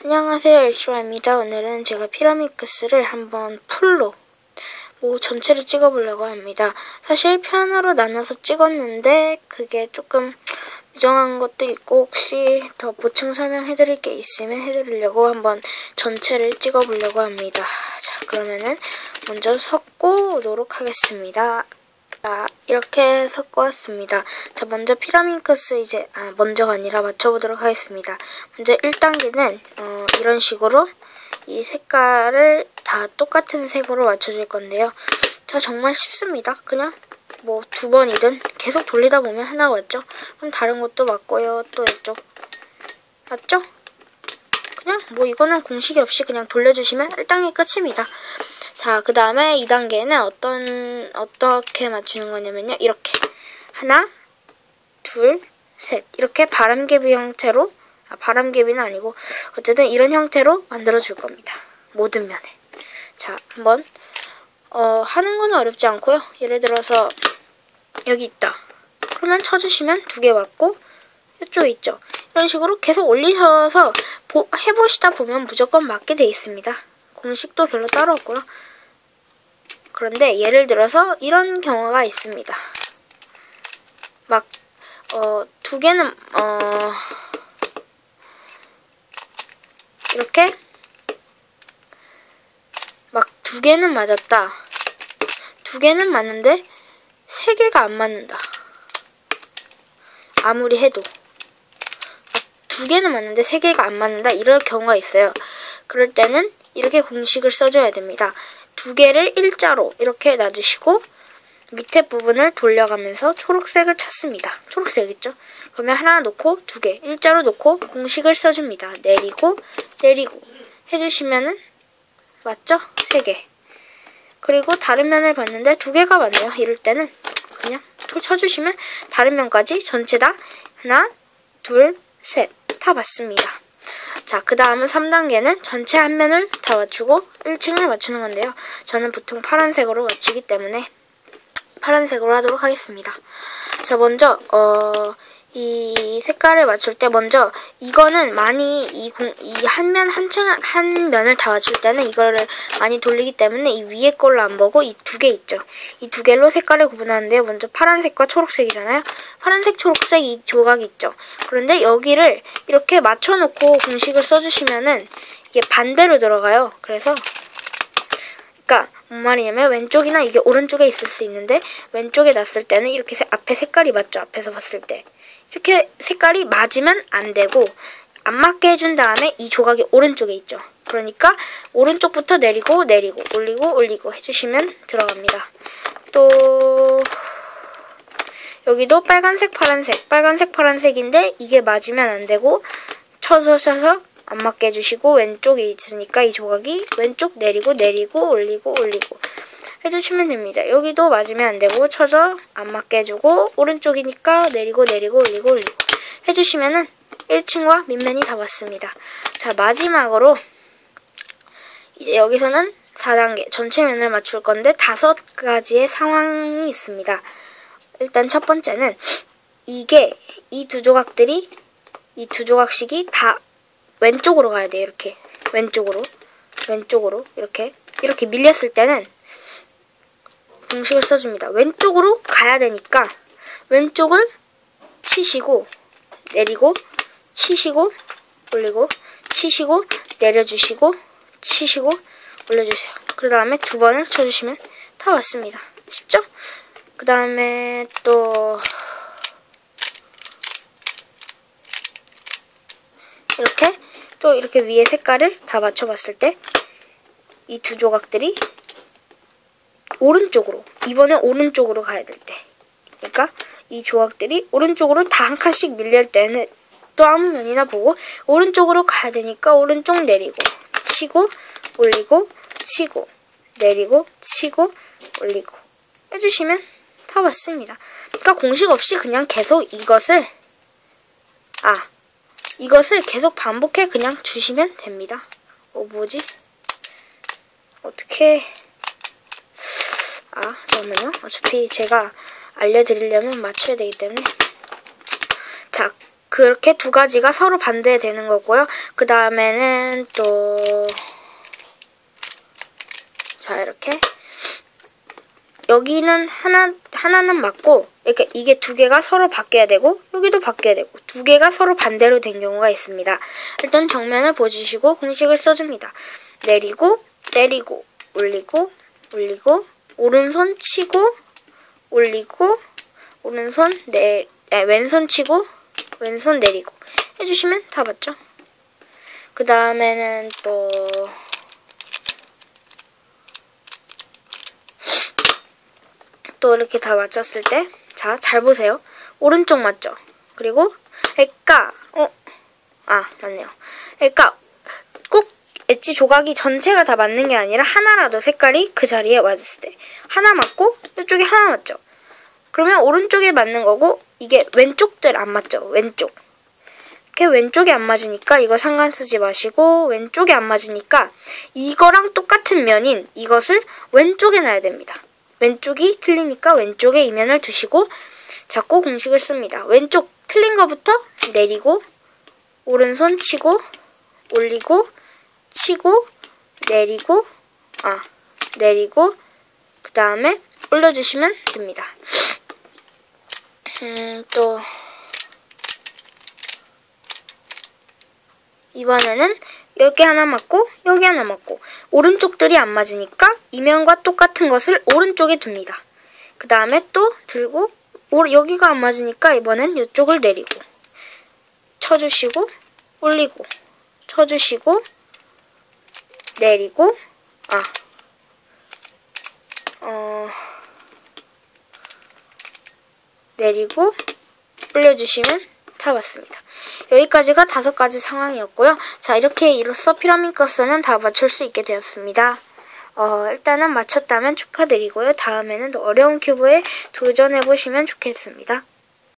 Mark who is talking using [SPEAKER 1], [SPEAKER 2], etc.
[SPEAKER 1] 안녕하세요 일슈아입니다. 오늘은 제가 피라미크스를 한번 풀로 뭐 전체를 찍어보려고 합니다. 사실 편으로 나눠서 찍었는데 그게 조금 부정한 것도 있고 혹시 더 보충 설명해드릴 게 있으면 해드리려고 한번 전체를 찍어보려고 합니다. 자 그러면은 먼저 섞고 오도록 하겠습니다. 자, 이렇게 섞어왔습니다. 자, 먼저 피라민크스 이제, 아, 먼저가 아니라 맞춰보도록 하겠습니다. 먼저 1단계는, 어, 이런 식으로 이 색깔을 다 똑같은 색으로 맞춰줄 건데요. 자, 정말 쉽습니다. 그냥 뭐 두 번이든 계속 돌리다 보면 하나가 맞죠? 그럼 다른 것도 맞고요. 또 이쪽. 맞죠? 그냥 뭐 이거는 공식이 없이 그냥 돌려주시면 1단계 끝입니다. 자, 그 다음에 2단계는 어떤, 어떻게 맞추는 거냐면요. 이렇게. 하나, 둘, 셋. 이렇게 바람개비 형태로, 아, 바람개비는 아니고, 어쨌든 이런 형태로 만들어줄 겁니다. 모든 면을. 자, 한번, 어, 하는 건 어렵지 않고요. 예를 들어서, 여기 있다. 그러면 쳐주시면 두개 맞고, 이쪽 있죠. 이런 식으로 계속 올리셔서 보, 해보시다 보면 무조건 맞게 돼 있습니다. 공식도 별로 따로 없고요. 그런데 예를 들어서 이런 경우가 있습니다. 막, 어, 두 개는, 어, 이렇게 막 두 개는 맞았다. 두 개는 맞는데 세 개가 안 맞는다. 아무리 해도. 두 개는 맞는데 세 개가 안 맞는다. 이럴 경우가 있어요. 그럴 때는 이렇게 공식을 써줘야 됩니다. 두 개를 일자로 이렇게 놔주시고 밑에 부분을 돌려가면서 초록색을 찾습니다. 초록색 있죠? 그러면 하나 놓고 두 개, 일자로 놓고 공식을 써줍니다. 내리고, 내리고 해주시면은 맞죠? 세 개. 그리고 다른 면을 봤는데 두 개가 맞네요. 이럴 때는 그냥 돌 쳐주시면 다른 면까지 전체 다 하나, 둘, 셋 다 맞습니다. 자, 그 다음은 3단계는 전체 한 면을 다 맞추고 1층을 맞추는 건데요. 저는 보통 파란색으로 맞추기 때문에 파란색으로 하도록 하겠습니다. 자, 먼저, 어, 이 색깔을 맞출 때 먼저 이거는 많이 이 한 면 한층 한 면을 다 맞출 때는 이거를 많이 돌리기 때문에 이 위에 걸로 안 보고 이 두 개 있죠. 이 두 개로 색깔을 구분하는데요. 먼저 파란색과 초록색이잖아요. 파란색, 초록색 이 조각이 있죠. 그런데 여기를 이렇게 맞춰놓고 공식을 써주시면은 이게 반대로 들어가요. 그래서 그러니까 뭔 말이냐면 왼쪽이나 이게 오른쪽에 있을 수 있는데 왼쪽에 놨을 때는 이렇게 앞에 색깔이 맞죠. 앞에서 봤을 때. 이렇게 색깔이 맞으면 안 되고 안 맞게 해준 다음에 이 조각이 오른쪽에 있죠. 그러니까 오른쪽부터 내리고 내리고 올리고 올리고 해주시면 들어갑니다. 또 여기도 빨간색 파란색 빨간색 파란색인데 이게 맞으면 안 되고 쳐서 쳐서 안 맞게 해주시고 왼쪽에 있으니까 이 조각이 왼쪽 내리고 내리고 올리고 올리고 해주시면 됩니다. 여기도 맞으면 안 되고 쳐서 안 맞게 해주고 오른쪽이니까 내리고 내리고 올리고 올리고 해주시면은 1층과 밑면이 다 왔습니다. 자 마지막으로 이제 여기서는 4단계 전체 면을 맞출 건데 다섯 가지의 상황이 있습니다. 일단 첫 번째는 이게 이 두 조각들이 이 두 조각씩이 다 왼쪽으로 가야 돼요. 이렇게 왼쪽으로 왼쪽으로 이렇게 이렇게 밀렸을 때는 공식을 써줍니다. 왼쪽으로 가야 되니까 왼쪽을 치시고 내리고 치시고 올리고 치시고 내려주시고 치시고 올려주세요. 그 다음에 두 번을 쳐주시면 다 왔습니다. 쉽죠? 그 다음에 또 이렇게 또 이렇게 위에 색깔을 다 맞춰봤을 때 이 두 조각들이 오른쪽으로 이번에 오른쪽으로 가야 될 때. 그러니까 이 조각들이 오른쪽으로 다 한 칸씩 밀릴 때는 또 아무 면이나 보고 오른쪽으로 가야 되니까 오른쪽 내리고 치고 올리고 치고 내리고 치고 올리고 해주시면 다 맞습니다. 그러니까 공식 없이 그냥 계속 이것을 아 이것을 계속 반복해 그냥 주시면 됩니다. 어 뭐지? 어떻게 아, 잠깐만요. 어차피 제가 알려드리려면 맞춰야 되기 때문에. 자, 그렇게 두 가지가 서로 반대되는 거고요. 그 다음에는 또, 자, 이렇게. 여기는 하나, 하나는 맞고, 이렇게 이게 두 개가 서로 바뀌어야 되고, 여기도 바뀌어야 되고, 두 개가 서로 반대로 된 경우가 있습니다. 일단 정면을 보시고 공식을 써줍니다. 내리고, 내리고, 올리고, 올리고, 오른손 치고, 올리고, 오른손 내, 네, 왼손 치고, 왼손 내리고 해주시면 다 맞죠? 그 다음에는 또 또 이렇게 다 맞췄을 때, 자, 잘 보세요. 오른쪽 맞죠? 그리고, 그러니까, 어, 아, 맞네요. 그러니까, 꼭 엣지 조각이 전체가 다 맞는 게 아니라 하나라도 색깔이 그 자리에 맞았을 때. 하나 맞고, 이쪽에 하나 맞죠? 그러면 오른쪽에 맞는 거고, 이게 왼쪽들 안 맞죠? 왼쪽. 이렇게 왼쪽에 안 맞으니까 이거 상관 쓰지 마시고, 왼쪽에 안 맞으니까 이거랑 똑같은 면인 이것을 왼쪽에 놔야 됩니다. 왼쪽이 틀리니까 왼쪽에 이면을 두시고 자꾸 공식을 씁니다. 왼쪽 틀린 거부터 내리고 오른손 치고 올리고 치고 내리고 아 내리고 그 다음에 올려주시면 됩니다. 음, 또 이번에는 여기 하나 맞고 여기 하나 맞고 오른쪽들이 안 맞으니까 이면과 똑같은 것을 오른쪽에 둡니다. 그 다음에 또 들고 여기가 안 맞으니까 이번엔 이쪽을 내리고 쳐주시고 올리고 쳐주시고 내리고 아 어, 내리고 올려주시면 다 맞습니다. 여기까지가 다섯 가지 상황이었고요. 자, 이렇게 이로써 피라민 가스는 다 맞출 수 있게 되었습니다. 어, 일단은 맞췄다면 축하드리고요. 다음에는 더 어려운 큐브에 도전해보시면 좋겠습니다.